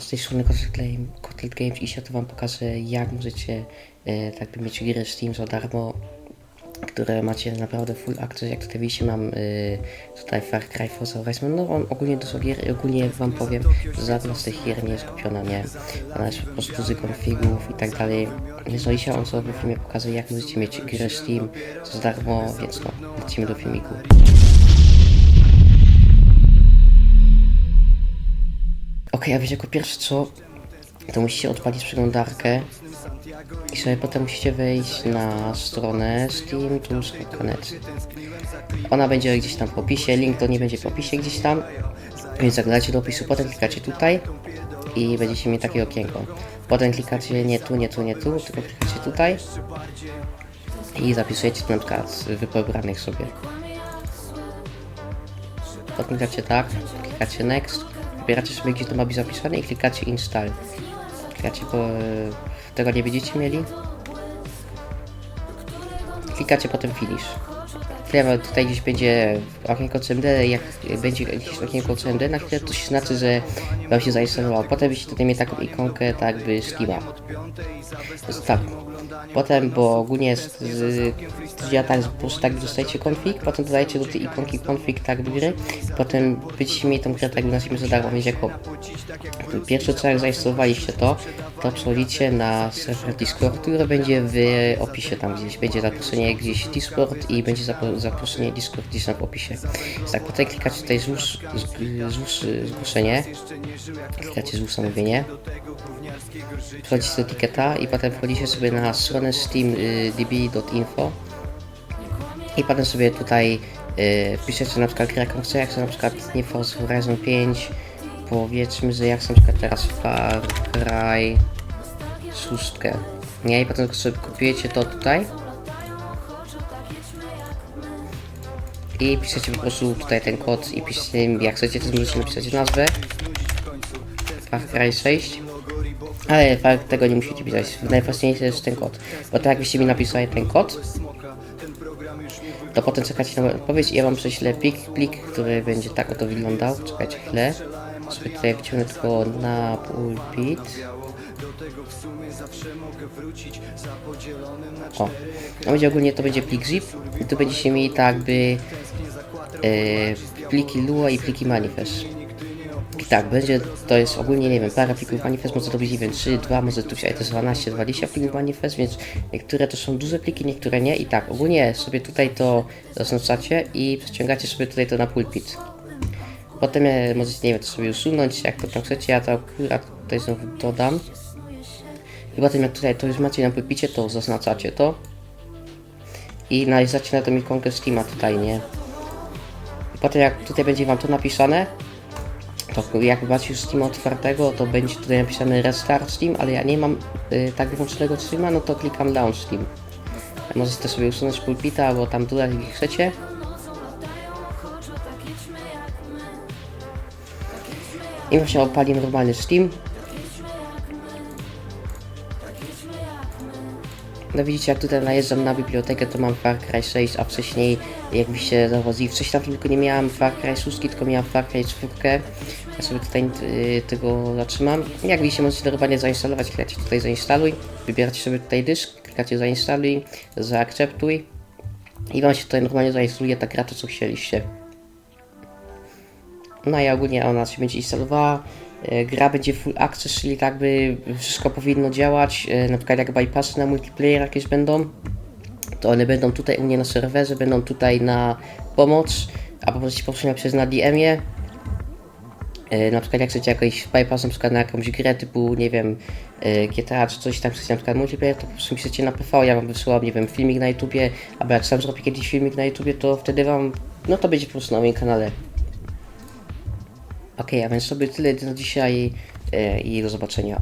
z tej strony Kotlet Game- Kotlet Games i to wam pokażę jak możecie e, tak by mieć gry Steam za darmo, które macie naprawdę full access, jak tutaj widzicie mam e, tutaj Far Cry Forza Horizon, no on ogólnie dużo gier ogólnie wam powiem, żadna z tych gier nie jest kupiona, nie, ona jest po prostu z konfigów i tak dalej, więc no dzisiaj on sobie w filmie pokazuje jak możecie mieć grę Steam za darmo, więc no, lecimy do filmiku. A wiecie, jako pierwsze co, to musicie odpalić przeglądarkę i sobie potem musicie wejść na stronę steamtools.net. Ona będzie gdzieś tam w opisie, link do niej będzie w opisie gdzieś tam, więc zaglądacie do opisu, potem klikacie tutaj i będziecie mieć takie okienko. Potem klikacie nie tu, nie tu, nie tu, tylko klikacie tutaj i zapisujecie na przykład wypobranych sobie. Potem klikacie tak, klikacie next, wybieracie sobie gdzie to ma być zapisane i klikacie install. Klikacie po... tego nie będziecie mieli. Klikacie potem finish. Chwilę tutaj gdzieś będzie okienko CMD, jak będzie gdzieś okienko CMD, na chwilę to się znaczy, że wam się zainstalowało. Potem byście tutaj mieli taką ikonkę tak by Steama. Tak. Potem, bo ogólnie jest, z, działa tak, po prostu tak dostajecie config, potem dodajecie do tej ikonki config tak do gry, potem będziecie mieli tą grę tak nazwijmy za darmo, więc jako pierwsze co jak zainstalowaliście to, to przechodzicie na serwer Discord, który będzie w opisie tam gdzieś, będzie zaproszenie gdzieś Discord i będzie zapro- zaproszenie Discord gdzieś tam w opisie. Więc tak, tutaj klikacie tutaj złóż, złóż zgłoszenie, klikacie złóż zamówienie, wchodzicie do etykieta i potem wchodzicie sobie na stronę steamdb.info i potem sobie tutaj y, piszecie na przykład grę chcę, jak na przykład nie Forza Horizon 5 powiedzmy, że jak na przykład teraz Far Cry 6 nie? I potem sobie kopiujecie to tutaj i piszecie po prostu tutaj ten kod i piszecie jak chcecie, to możecie napisać nazwę Far Cry 6 ale fakt tego nie musicie pisać. Najważniejszy jest ten kod. Bo tak jakbyście mi napisali ten kod, to potem czekacie na odpowiedź i ja wam prześlę plik, plik, który będzie tak oto wyglądał. Czekajcie chwilę. Sobie tutaj wyciągnę tylko na pulpit. O, no będzie ogólnie to będzie plik zip i tu będziecie mieli tak by e, pliki Lua i pliki manifest. I tak, będzie, to jest ogólnie, nie wiem, parę plików manifest, może to być, wiem, 3, 2, może tu się, to jest 12, 20 plików manifest, więc niektóre to są duże pliki, niektóre nie. I tak, ogólnie sobie tutaj to zaznaczacie i ściągacie sobie tutaj to na pulpit. Potem e, możecie, nie wiem, to sobie usunąć, jak to tam chcecie, ja to akurat tutaj znowu dodam. I potem jak tutaj to już macie na pulpicie, to zaznaczacie to. I nalezacie na tą ikonkę Steama tutaj, nie? I potem jak tutaj będzie wam to napisane, to jak macie już Steam otwartego, to będzie tutaj napisane Restart Steam, ale ja nie mam y, tak wyłączonego Steama, no to klikam Launch Steam. Możecie sobie usunąć pulpita, albo tam dodać, jak chcecie. I właśnie opali normalny Steam. No widzicie, jak tutaj najeżdżam na bibliotekę, to mam Far Cry 6, a wcześniej, jakbyście zauważyli, wcześniej tam tylko nie miałem Far Cry 6, tylko miałem Far Cry 4. Ja sobie tutaj y, tego zatrzymam. Jak widzicie, możecie normalnie zainstalować, klikacie tutaj zainstaluj, wybieracie sobie tutaj dysk, klikacie zainstaluj, zaakceptuj i wam się tutaj normalnie zainstaluje ta gra, co chcieliście. No ogólnie ona się będzie instalowała. E, Gra będzie full access, czyli tak by wszystko powinno działać. E, Na przykład jak bypassy na multiplayer jakieś będą, to one będą tutaj u mnie na serwerze, będą tutaj na pomoc, a po prostu poprzednio przez na DM-ie. E, Na przykład jak chcecie jakiś bypass na przykład na jakąś grę typu, nie wiem, GTA czy coś tam, chcecie na przykład multiplayer, to po prostu piszecie na PV, ja wam wysyłam, nie wiem, filmik na YouTubie, albo jak sam zrobię kiedyś filmik na YouTubie, to wtedy wam, no to będzie po prostu na moim kanale. Okej, a więc sobie tyle na dzisiaj e, i do zobaczenia.